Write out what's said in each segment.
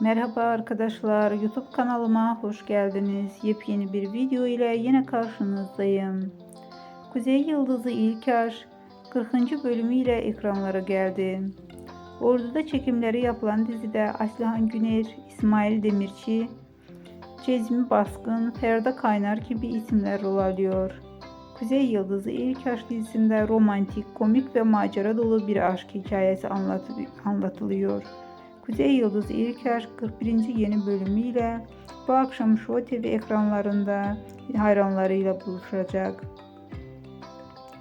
Merhaba arkadaşlar, YouTube kanalıma hoş geldiniz. Yepyeni bir video ile yine karşınızdayım. Kuzey Yıldızı İlker 40. bölümüyle ekranlara geldi. Ordu'da çekimleri yapılan dizide Aslıhan Güner, İsmail Demirci, Cezmi Baskın, Ferda Kaynar gibi isimler rol alıyor. Kuzey Yıldızı İlk Aşk dizisinde romantik, komik ve macera dolu bir aşk hikayesi anlatı- anlatılıyor. Kuzey Yıldızı İlk Aşk 41. yeni bölümüyle bu akşam Show TV ekranlarında hayranlarıyla buluşacak.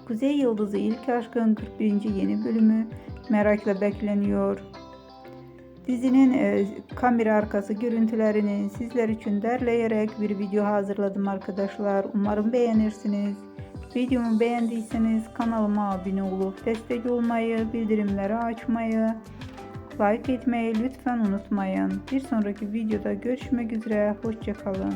Kuzey Yıldızı İlk Aşk'ın 41. yeni bölümü merakla bekleniyor. Dizinin e, kamera arkası görüntülerini sizler için derleyerek bir video hazırladım arkadaşlar. Umarım beğenirsiniz. Videomu beğendiyseniz kanalıma abone olup destek olmayı, bildirimleri açmayı, like etmeyi lütfen unutmayın. Bir sonraki videoda görüşmek üzere. Hoşçakalın.